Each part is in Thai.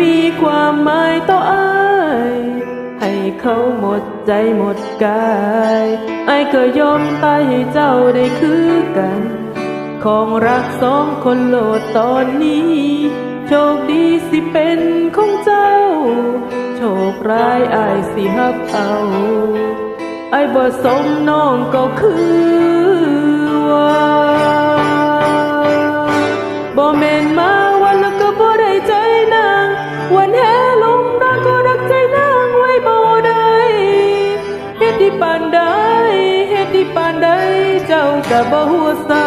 มีความหมายต่ออายให้เขาหมดใจหมดกายไอ้ก็ยอมตายให้เจ้าได้คือกัน ของรักสองคนโลดตอนนี้ โชคดีสิเป็นของเจ้า โชคร้ายอายสิฮับเอา ไอ้บ่สมน้องก็คือว่าบ่แม่น มาวันแล้วก็บ่ได้ใจนาง วันแห่ลงนางก็รักใจนางไว้บ่ได้เฮ็ดที่ปานใดเฮ็ดที่ปานใดเจ้าก็บ่ฮู้ซา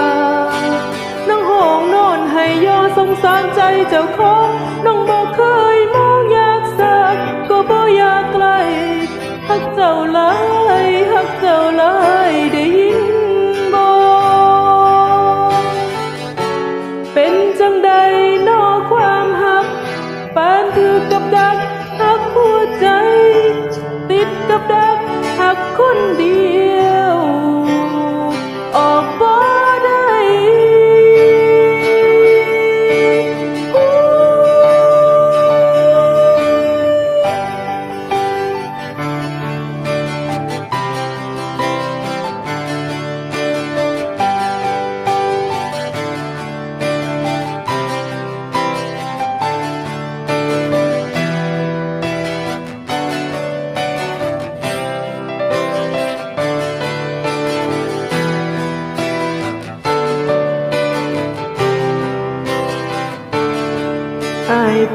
น้องห้องนอนให้ย่อสงสารใจเจ้าของน้องบ่เคยมองอยากสักก็บ่อยากไกลฮักเจ้าหลาย เป็นจังใดนอความหักปานถือกับดักหักหัวใจ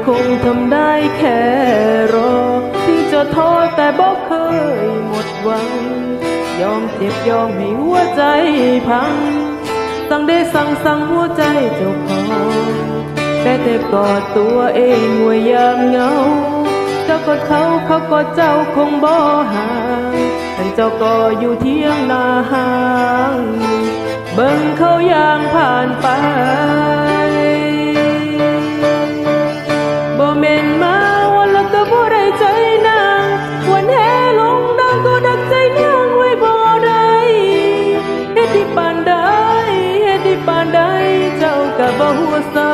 คงทำได้แค่รอ ที่จะท้อแต่บอกเคยหมดหวัง ยอมเจ็บยอมให้หัวใจพัง สั่งได้สั่งสั่งหัวใจเจ้าของแต่แต่กอดตัวเองว่ายามเหงาเจ้ากอดเขาเขากอดเจ้าคงบ่ห่างแต่เจ้าก็อยู่เที่ยงนาห่าง เบิ่งเขาอย่างผ่านไป จ้าก็บ่ฮู้ซา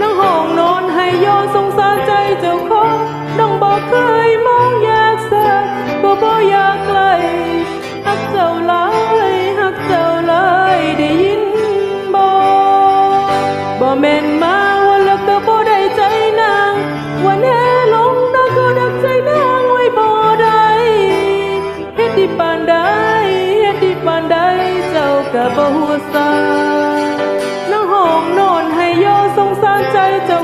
น้องห้องนอนให้ย้อนสงสารใจเจ้าของน้องบ่เคยมองอยากเสกก็บ่อยากไกลฮักเจ้าหลายฮักเจ้าหลายได้ยินบ่บ่แม่นมาวันละก็บ่ได้ใจนางวันแห่ลงนางก็ดักใจนางไว้บ่ได้เฮ็ดที่ปานใดเฮ็ดที่ปานใดเจ้าก็บ่ฮู้ซา น้